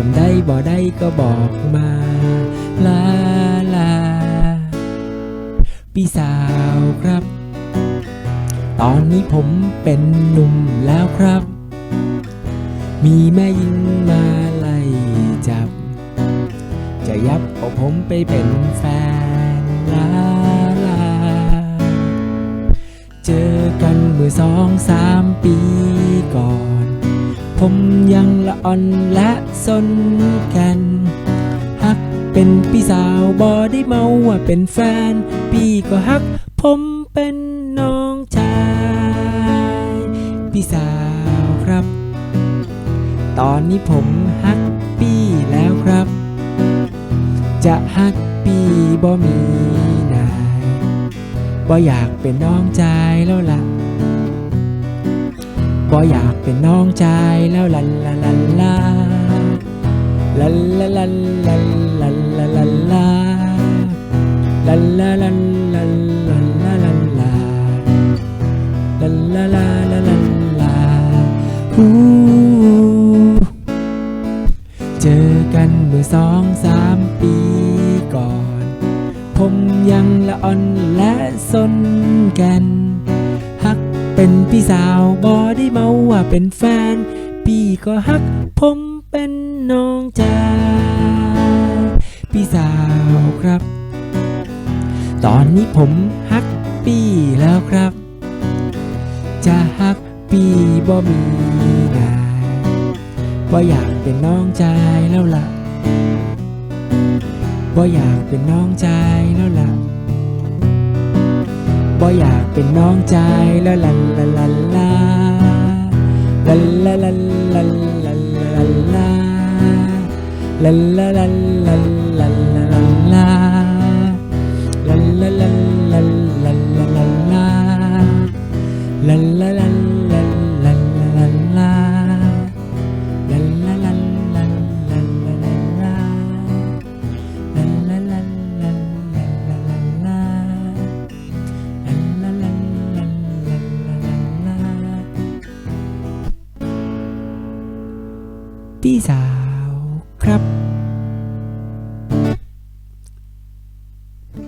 จำได้บ่ได้ก็บอกมาลาลาพี่สาวครับ ตอนนี้ผมเป็นหนุ่มแล้วครับ มีแม่ยิงมาไล่จับ จะยับเอาผมไปเป็นแฟนลาลา เจอกันเมื่อสองสามปีก่อน ผมยังละอ่อนและสนกัน ฮักเป็นพี่สาวบอได้เมาว่าเป็นแฟน พี่ก็ฮัก ผมเป็นน้องชาย พี่สาวครับ ตอนนี้ผมฮักพี่แล้วครับ จะฮักพี่บ่มีนายบ่อยากเป็นน้องชายแล้วละ่ะ ก็อยากเป็นน้องใจแล้วลันลันลันลาลันลันลันลันลันลันลันลาลันลันลันลันลันลันลันลาลันลันลาลันลันลาเจอกันเมื่อสองสามปีก่อน ผมยังละอ่อนและสนกัน เป็นพี่สาวบอดี้เมาว่าเป็นแฟน พี่ก็ฮักผมเป็นน้องจาพี่สาวครับ ตอนนี้ผมฮักพี่แล้วครับ จะฮักพี่บ่มีงานว่าอยากเป็นน้องชายแล้วล่ะว่าอยากเป็นน้องชายแล้วล่ะ บ่อยากเป็นน้องใจละลันละลันลาลันละลันลันลันลันลาลันละลันลันลันลันลาลันละลันลันลันลันลาลันละลัน พี่สาวครับ